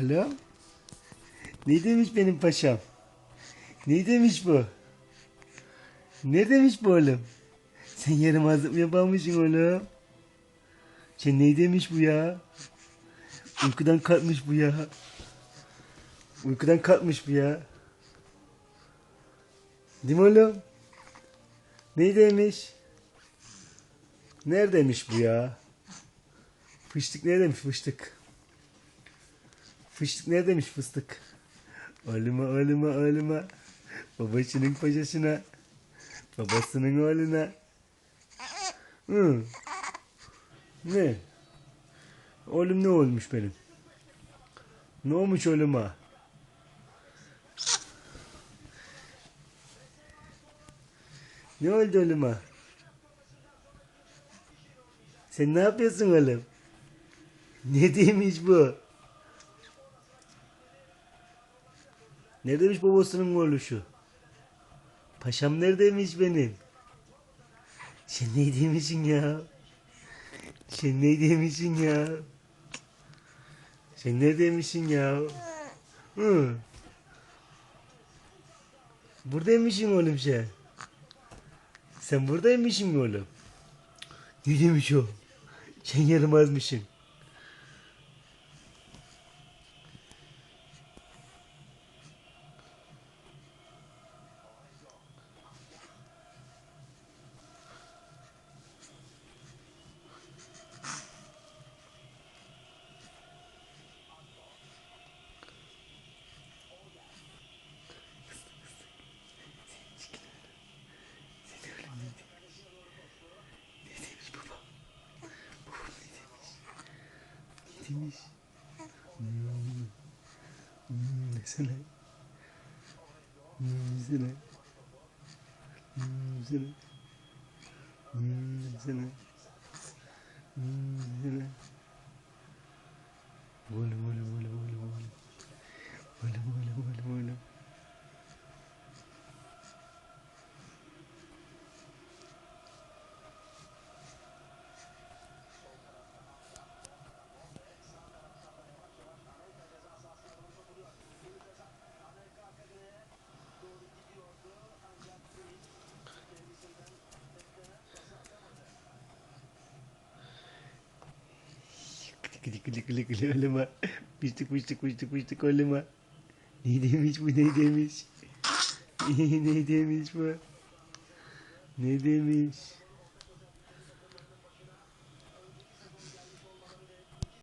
Oğlum. Ne demiş benim paşam? Ne demiş bu? Ne demiş bu oğlum? Sen yarım azıp yapamışsın oğlum. Sen ne demiş bu ya? Uykudan kalkmış bu ya. Uykudan kalkmış bu ya. Değil mi oğlum? Ne demiş? Neredeymiş bu ya? Fıştık neredeymiş fıştık? Fıştık neredeymiş fıstık? Oğluma oğluma oğluma. Babasının paşasına. Babasının oğluna. Hı. Ne? Oğlum ne olmuş benim? Ne olmuş oğluma? Ne oldu oğluma? Sen ne yapıyorsun oğlum? Ne demiş bu? Ne demiş babasının oğlu şu? Paşam neredeymiş benim? Sen ne demişsin ya? Sen ne demişsin ya? Sen ne demişsin ya? Hı. Buradaymışsın oğlum sen. Sen buradaymışsın oğlum. Ne demiş o? Sen yaramazmışsın. fini. Mmh. C'est là. Mmh, c'est là. Mm, c'est là. Mm, c'est là. c'est là. Kılı kılı kılı kılı oğluma. Pıştık pıştık pıştık pıştık oğluma. Ne demiş bu ne demiş? ne demiş bu? Ne demiş?